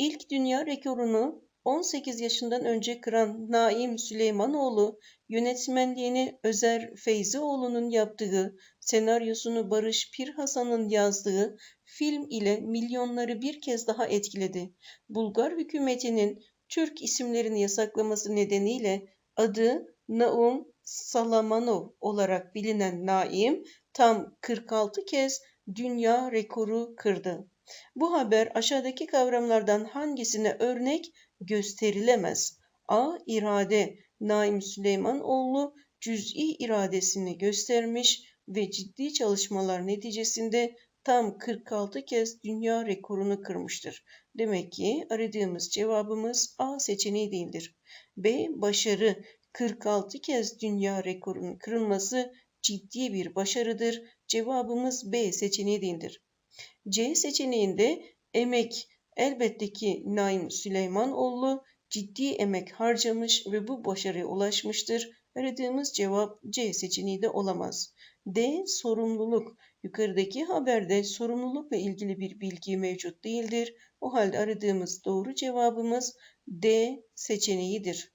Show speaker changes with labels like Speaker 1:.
Speaker 1: İlk dünya rekorunu 18 yaşından önce kıran Naim Süleymanoğlu, yönetmenliğini Özer Feyzioğlu'nun yaptığı, senaryosunu Barış Pirhasan'ın yazdığı film ile milyonları bir kez daha etkiledi. Bulgar hükümetinin Türk isimlerini yasaklaması nedeniyle adı Naum Salamanov olarak bilinen Naim tam 46 kez dünya rekoru kırdı. Bu haber aşağıdaki kavramlardan hangisine örnek gösterilemez? A. İrade Naim Süleymanoğlu cüz'i iradesini göstermiş ve ciddi çalışmalar neticesinde tam 46 kez dünya rekorunu kırmıştır. Demek ki aradığımız cevabımız A seçeneği değildir. B. Başarı 46 kez dünya rekorunun kırılması ciddi bir başarıdır. Cevabımız B seçeneği değildir. C seçeneğinde emek elbette ki Naim Süleymanoğlu ciddi emek harcamış ve bu başarıya ulaşmıştır. Aradığımız cevap C seçeneği de olamaz. D. Sorumluluk. Yukarıdaki haberde sorumlulukla ilgili bir bilgi mevcut değildir. O halde aradığımız doğru cevabımız D seçeneğidir.